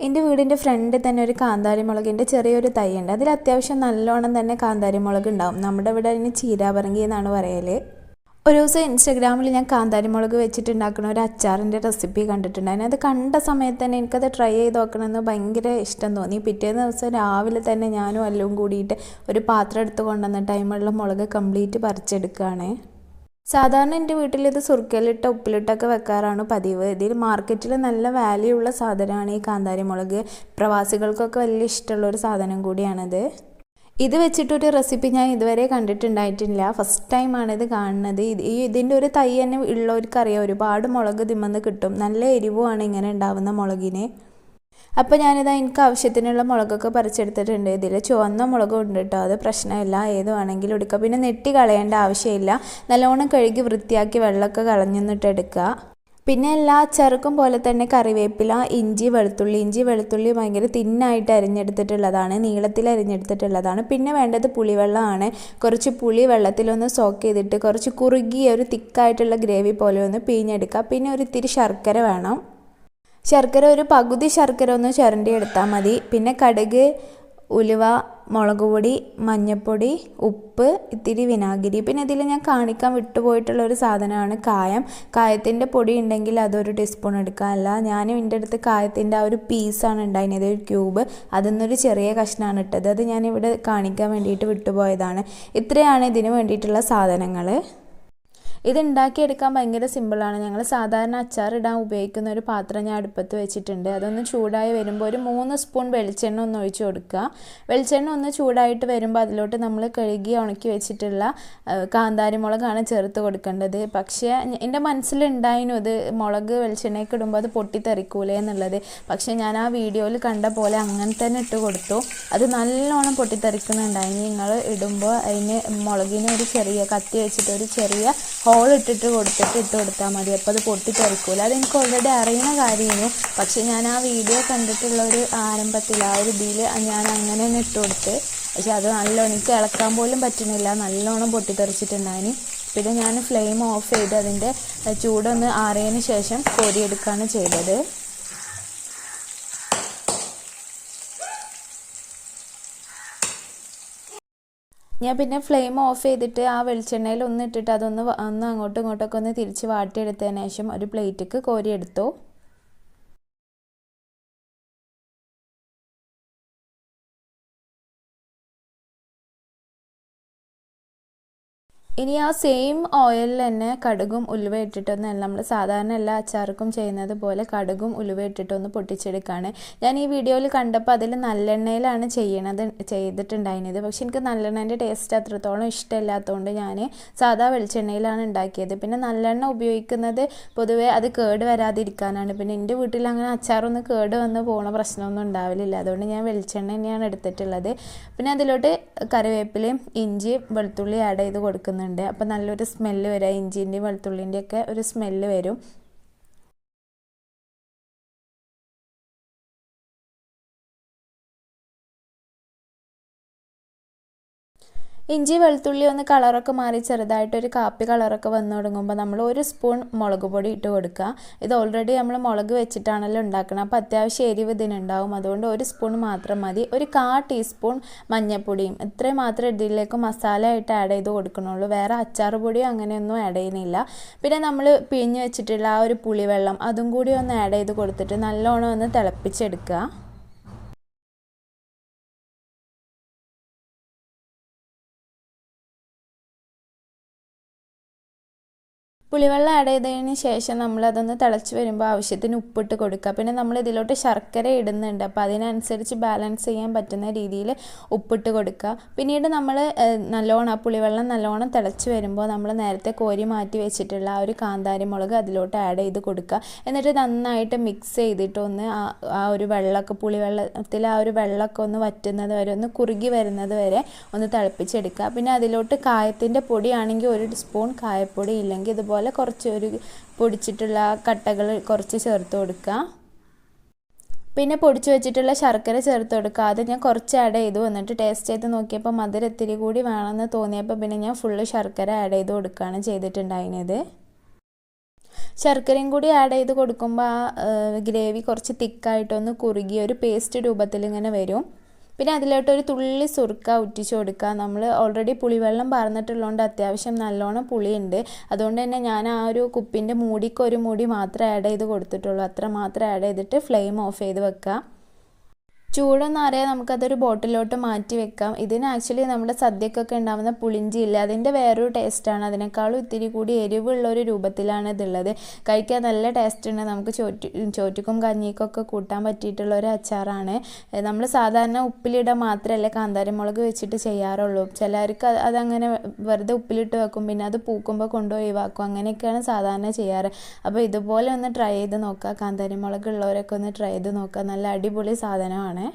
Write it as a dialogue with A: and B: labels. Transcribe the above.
A: എന്റെ വീടിന്റെ ഫ്രണ്ടിൽ തന്നെ ഒരു കാന്താരി മുളകിന്റെ ചെറിയൊരു തൈയുണ്ട്. അതിൽ അത്യാവശ്യം നല്ലോണം തന്നെ കാന്താരി മുളക് ഉണ്ടാവും. നമ്മുടെ ഇവിടെ അതിന് ചീരാപറങ്കി എന്നാണ് പറയൽ ഒരു ദിവസം ഇൻസ്റ്റാഗ്രാമിൽ ഞാൻ കാന്താരി മുളക് വെച്ചിട്ടുണ്ടാക്കുന്ന ഒരു അച്ചാറിന്റെ റെസിപ്പി കണ്ടിട്ടുണ്ടായിരുന്നു അത് കണ്ട സമയത്ത് തന്നെ എനിക്കത് ട്രൈ ചെയ്ത് നോക്കണമെന്ന് ഭയങ്കര ഇഷ്ടം തോന്നി. പിറ്റേന്ന് ദിവസം രാവിലെ തന്നെ ഞാനും എല്ലാം കൂടിയിട്ട് ഒരു പാത്രം എടുത്ത് കൊണ്ടുവന്ന ടൈമുള്ള മുളക് കംപ്ലീറ്റ് പറിച്ചെടുക്കുകയാണ് സാധാരണ എന്റെ വീട്ടിൽ ഇത് സുർക്കയിലിട്ട ഉപ്പിലിട്ടൊക്കെ വെക്കാറാണ് പതിവ്. ഇതിൽ മാർക്കറ്റിൽ നല്ല വാല്യൂ ഉള്ള സാധനമാണ് ഈ കാന്താരി മുളക് പ്രവാസികൾക്കൊക്കെ വലിയ ഇഷ്ടമുള്ള ഒരു സാധനം കൂടിയാണിത്. ഇത് വെച്ചിട്ടൊരു റെസിപ്പി ഞാൻ ഇതുവരെ കണ്ടിട്ടുണ്ടായിട്ടില്ല. ഫസ്റ്റ് ടൈമാണ് ഇത് കാണുന്നത്. ഈ ഇതിന്റെ ഒരു തൈ തന്നെ ഉള്ളവർക്കറിയാം. ഒരുപാട് മുളക് തിമ്മന്ന് കിട്ടും. നല്ല എരിവുമാണ് ഇങ്ങനെ ഉണ്ടാവുന്ന മുളകിന്. അപ്പോൾ ഞാനിതാ എനിക്ക് ആവശ്യത്തിനുള്ള മുളകൊക്കെ പറിച്ചെടുത്തിട്ടുണ്ട്. ഇതിൽ ചുവന്ന മുളകും ഉണ്ട് കേട്ടോ അത് പ്രശ്നമില്ല. ഏത് വേണമെങ്കിലും എടുക്കുക പിന്നെ നെട്ടി കളയേണ്ട ആവശ്യമില്ല. നല്ലോണം കഴുകി വൃത്തിയാക്കി വെള്ളമൊക്കെ കളഞ്ഞിട്ട് എടുക്കുക. പിന്നെ എല്ലാ ചെറുക്കും പോലെ തന്നെ കറിവേപ്പില ഇഞ്ചി വെളുത്തുള്ളി. ഇഞ്ചി വെളുത്തുള്ളി ഭയങ്കര തിന്നായിട്ട് അരിഞ്ഞെടുത്തിട്ടുള്ളതാണ്. നീളത്തിൽ അരിഞ്ഞെടുത്തിട്ടുള്ളതാണ്. പിന്നെ വേണ്ടത് പുളിവെള്ളമാണ്. കുറച്ച് പുളി വെള്ളത്തിലൊന്ന് സോക്ക് ചെയ്തിട്ട് കുറച്ച് കുറുകിയ ഒരു തിക്കായിട്ടുള്ള ഗ്രേവി പോലെ ഒന്ന് പിഴിഞ്ഞെടുക്കുക പിന്നെ ഒരു ഇത്തിരി ശർക്കര വേണം. ശർക്കര ഒരു പകുതി ശർക്കര ഒന്ന് ചുരണ്ടി എടുത്താൽ മതി. പിന്നെ കടുക് ഉലുവ മുളക് പൊടി മഞ്ഞൾപ്പൊടി ഉപ്പ് ഇത്തിരി വിനാഗിരി. പിന്നെ ഇതിൽ ഞാൻ കാണിക്കാൻ വിട്ടുപോയിട്ടുള്ള ഒരു സാധനമാണ് കായം. കായത്തിന്റെ പൊടി ഉണ്ടെങ്കിൽ അതൊരു ടീസ്പൂൺ എടുക്കുക. അല്ല ഞാൻ എന്റെ അടുത്ത് കായത്തിന്റെ ആ ഒരു പീസാണ് ഉണ്ടായിരുന്നത് ഒരു ക്യൂബ് അതിന്നൊരു ചെറിയ കഷ്ണമാണ് ഇട്ടത്. അത് ഞാൻ ഇവിടെ കാണിക്കാൻ വേണ്ടിയിട്ട് വിട്ടുപോയതാണ്. ഇത്രയാണ് ഇതിന് വേണ്ടിയിട്ടുള്ള സാധനങ്ങൾ. ഇത് ഉണ്ടാക്കിയെടുക്കാൻ ഭയങ്കര സിമ്പിളാണ് ഞങ്ങൾ സാധാരണ അച്ചാറിടാൻ ഉപയോഗിക്കുന്ന ഒരു പാത്രം ഞാൻ അടുപ്പത്ത് വെച്ചിട്ടുണ്ട്. അതൊന്ന് ചൂടായി വരുമ്പോൾ ഒരു മൂന്ന് സ്പൂൺ വെളിച്ചെണ്ണ ഒന്ന് ഒഴിച്ചു കൊടുക്കുക. വെളിച്ചെണ്ണ ഒന്ന് ചൂടായിട്ട് വരുമ്പോൾ അതിലോട്ട് നമ്മൾ കഴുകി ഉണക്കി വെച്ചിട്ടുള്ള കാന്താരി മുളകാണ് ചേർത്ത് കൊടുക്കേണ്ടത്. പക്ഷേ എന്റെ മനസ്സിലുണ്ടായിരുന്നു ഇത് മുളക് വെളിച്ചെണ്ണയ്ക്ക് ഇടുമ്പോൾ അത് പൊട്ടിത്തെറിക്കൂലേ എന്നുള്ളത്. പക്ഷേ ഞാൻ ആ വീഡിയോയിൽ കണ്ട പോലെ അങ്ങനെ തന്നെ ഇട്ട് കൊടുത്തു. അത് നല്ലോണം പൊട്ടിത്തെറിക്കുന്നുണ്ടായി നിങ്ങൾ ഇടുമ്പോൾ അതിന് മുളകിന് ഒരു ചെറിയ കത്തി വെച്ചിട്ട് ഒരു ചെറിയ ഹോൾ ഇട്ടിട്ട് കൊടുത്തിട്ട് ഇട്ട് കൊടുത്താൽ മതി. അപ്പോൾ അത് പൊട്ടിത്തെറിക്കൂല. അതെനിക്ക് ഓൾറെഡി അറിയുന്ന കാര്യമായിരുന്നു പക്ഷേ ഞാൻ ആ വീഡിയോ കണ്ടിട്ടുള്ള ഒരു ആരംഭത്തിൽ ആ ഒരു ഇതിൽ ഞാൻ അങ്ങനെ തന്നെ ഇട്ട് കൊടുത്ത്. പക്ഷെ അത് നല്ലോണം എനിക്ക് ഇളക്കാൻ പോലും പറ്റുന്നില്ല. നല്ലോണം പൊട്ടിത്തെറിച്ചിട്ടുണ്ടായിന്. പിന്നെ ഞാൻ ഫ്ലെയിം ഓഫ് ചെയ്ത് അതിന്റെ ചൂടൊന്ന് ആറിയതിന് ശേഷം കോരിയെടുക്കുകയാണ് ചെയ്തത്. ഞാൻ പിന്നെ ഫ്ലെയിം ഓഫ് ചെയ്തിട്ട് ആ വെളിച്ചെണ്ണയിൽ ഒന്ന് ഇട്ടിട്ട് അതൊന്ന് ഒന്ന് അങ്ങോട്ടും ഇങ്ങോട്ടൊക്കെ ഒന്ന് തിരിച്ച് വാട്ടിയെടുത്തതിന് ശേഷം ഒരു പ്ലേറ്റിക്ക് കോരിയെടുത്തു. ഇനി ആ സെയിം ഓയിലിൽ തന്നെ കടുകും ഉലുവ ഇട്ടിട്ടൊന്ന് നമ്മൾ സാധാരണ എല്ലാ അച്ചാർക്കും ചെയ്യുന്നത് പോലെ കടുകും ഉലുവ ഇട്ടിട്ടൊന്ന് പൊട്ടിച്ചെടുക്കുകയാണ് ഞാൻ ഈ വീഡിയോയിൽ കണ്ടപ്പോൾ അതിൽ നല്ലെണ്ണയിലാണ് ചെയ്യണത് ചെയ്തിട്ടുണ്ടായിരുന്നത്. പക്ഷെ എനിക്ക് നല്ലെണ്ണേന്റെ ടേസ്റ്റ് അത്രത്തോളം ഇഷ്ടമില്ലാത്തതുകൊണ്ട് ഞാൻ സാധാ വെളിച്ചെണ്ണയിലാണ് ഉണ്ടാക്കിയത്. പിന്നെ നല്ലെണ്ണ ഉപയോഗിക്കുന്നത് പൊതുവേ അത് കേട് വരാതിരിക്കാനാണ്. പിന്നെ എന്റെ വീട്ടിൽ അങ്ങനെ അച്ചാറൊന്നും കേട് വന്ന് പോകുന്ന പ്രശ്നമൊന്നും ഉണ്ടാവില്ല അതുകൊണ്ട് ഞാൻ വെളിച്ചെണ്ണ തന്നെയാണ് എടുത്തിട്ടുള്ളത്. പിന്നെ അതിലോട്ട് കറിവേപ്പിലയും ഇഞ്ചി വെളുത്തുള്ളി ആഡ് ചെയ്ത് കൊടുക്കുന്നുണ്ട്. ഉണ്ട് അപ്പോൾ നല്ലൊരു സ്മെല്ല് വരിക ഇഞ്ചിന്റെയും വെളുത്തുള്ളിന്റെയൊക്കെ ഒരു സ്മെല്ല് വരും. ഇഞ്ചി വെളുത്തുള്ളി ഒന്ന് കളറൊക്കെ മാറി ചെറുതായിട്ടൊരു കാപ്പി കളറൊക്കെ വന്നു തുടങ്ങുമ്പോൾ നമ്മൾ ഒരു സ്പൂൺ മുളക് പൊടി ഇട്ട് കൊടുക്കുക. ഇത് ഓൾറെഡി നമ്മൾ മുളക് വെച്ചിട്ടാണല്ലോ ഉണ്ടാക്കുന്നത് അപ്പോൾ അത്യാവശ്യം എരിവ് ഇതിനുണ്ടാവും. അതുകൊണ്ട് ഒരു സ്പൂൺ മാത്രം മതി. ഒരു കാ ടീസ്പൂൺ മഞ്ഞൾപ്പൊടിയും ഇത്രയും മാത്രമേ ഇതിലേക്ക് മസാല ആയിട്ട് ആഡ് ചെയ്ത് കൊടുക്കണുള്ളൂ. വേറെ അച്ചാർ പൊടിയോ അങ്ങനെയൊന്നും ആഡ് ചെയ്യുന്നില്ല. പിന്നെ നമ്മൾ പിഴിഞ്ഞ് വെച്ചിട്ടുള്ള ആ ഒരു പുളിവെള്ളം അതും കൂടി ഒന്ന് ആഡ് ചെയ്ത് കൊടുത്തിട്ട് നല്ലോണം ഒന്ന് തിളപ്പിച്ചെടുക്കുക. പുളിവെള്ളം ആഡ് ചെയ്തതിന് ശേഷം നമ്മളതൊന്ന് തിളച്ച് വരുമ്പോൾ ആവശ്യത്തിന് ഉപ്പിട്ട് കൊടുക്കുക. പിന്നെ നമ്മൾ ഇതിലോട്ട് ശർക്കര ഇടുന്നുണ്ട്. അപ്പോൾ അതിനനുസരിച്ച് ബാലൻസ് ചെയ്യാൻ പറ്റുന്ന രീതിയിൽ ഉപ്പിട്ട് കൊടുക്കുക. പിന്നീട് നമ്മൾ നല്ലോണം ആ പുളിവെള്ളം നല്ലോണം തിളച്ച് വരുമ്പോൾ നമ്മൾ നേരത്തെ കോരി മാറ്റി വെച്ചിട്ടുള്ള ആ ഒരു കാന്താരി മുളക് അതിലോട്ട് ആഡ് ചെയ്ത് കൊടുക്കുക. എന്നിട്ട് നന്നായിട്ട് മിക്സ് ചെയ്തിട്ട് ഒന്ന് ആ ഒരു വെള്ളമൊക്കെ പുളിവെള്ളത്തിൽ ആ ഒരു വെള്ളമൊക്കെ ഒന്ന് വറ്റുന്നത് വരെ ഒന്ന് കുറുകി വരുന്നത് വരെ ഒന്ന് തിളപ്പിച്ചെടുക്കുക. പിന്നെ അതിലോട്ട് കായത്തിന്റെ പൊടിയാണെങ്കിൽ ഒരു സ്പൂൺ കായപ്പൊടി ഇല്ലെങ്കിൽ ഇതുപോലെ പോലെ കുറച്ച് ഒരു പൊടിച്ചിട്ടുള്ള കട്ടകൾ കുറച്ച് ചേർത്ത് കൊടുക്കുക. പിന്നെ പൊടിച്ചു വെച്ചിട്ടുള്ള ശർക്കര ചേർത്ത് കൊടുക്കുക. അത് ഞാൻ കുറച്ച് ആഡ് ചെയ്തു. വന്നിട്ട് ടേസ്റ്റ് ചെയ്ത് നോക്കിയപ്പോൾ മധുരം ഇത്തിരി കൂടി വേണമെന്ന് തോന്നിയപ്പോൾ പിന്നെ ഞാൻ ഫുള്ള് ശർക്കര ആഡ് ചെയ്ത് കൊടുക്കുകയാണ് ചെയ്തിട്ടുണ്ടായിരുന്നത്. ശർക്കരയും കൂടി ആഡ് ചെയ്ത് കൊടുക്കുമ്പോൾ ആ ഗ്രേവി കുറച്ച് തിക്കായിട്ടൊന്ന് കുറുകി ഒരു പേസ്റ്റ് രൂപത്തിൽ ഇങ്ങനെ വരും. പിന്നെ അതിലോട്ട് ഒരു തുള്ളി സുർക്ക ഉറ്റിച്ച് കൊടുക്കുക. നമ്മൾ ഓൾറെഡി പുളിവെള്ളം പറഞ്ഞിട്ടുള്ളതുകൊണ്ട് അത്യാവശ്യം നല്ലോണം പുളിയുണ്ട്. അതുകൊണ്ട് തന്നെ ഞാൻ ആ ഒരു കുപ്പിന്റെ മൂടിക്ക് ഒരു മൂടി മാത്രമേ ആഡ് ചെയ്ത് കൊടുത്തിട്ടുള്ളൂ. അത്ര മാത്രം ആഡ് ചെയ്തിട്ട് ഫ്ലെയിം ഓഫ് ചെയ്ത് വെക്കുക. ചൂടൊന്നും അറിയാതെ നമുക്കതൊരു ബോട്ടിലോട്ട് മാറ്റി വെക്കാം. ഇതിന് ആക്ച്വലി നമ്മുടെ സദ്യക്കൊക്കെ ഉണ്ടാകുന്ന പുളിഞ്ചി ഇല്ല? അതിന്റെ വേറൊരു ടേസ്റ്റാണ് അതിനേക്കാളും ഇത്തിരി കൂടി എരിവുള്ള ഒരു രൂപത്തിലാണ് ഇതുള്ളത്. കഴിക്കാൻ നല്ല ടേസ്റ്റ് ഉണ്ട്. നമുക്ക് ചോറ്റി ചോറ്റുക്കും കഞ്ഞിക്കൊക്കെ കൂട്ടാൻ പറ്റിയിട്ടുള്ള ഒരു അച്ചാറാണ്. നമ്മൾ സാധാരണ ഉപ്പിലിടാൻ മാത്രമല്ല കാന്താരി മുളക് വെച്ചിട്ട് ചെയ്യാറുള്ളൂ. ചിലർക്ക് അതങ്ങനെ വെറുതെ ഉപ്പിലിട്ട് വെക്കും. പിന്നെ അത് പൂക്കുമ്പോൾ കൊണ്ടുപോയി ഒഴിവാക്കും അങ്ങനെയൊക്കെയാണ് സാധാരണ ചെയ്യാറ്. അപ്പോൾ ഇതുപോലെ ഒന്ന് ട്രൈ ചെയ്ത് നോക്കുക കാന്താരി മുളക് ഉള്ളവരൊക്കെ ഒന്ന് ട്രൈ ചെയ്ത് നോക്കുക നല്ല അടിപൊളി സാധനമാണ്.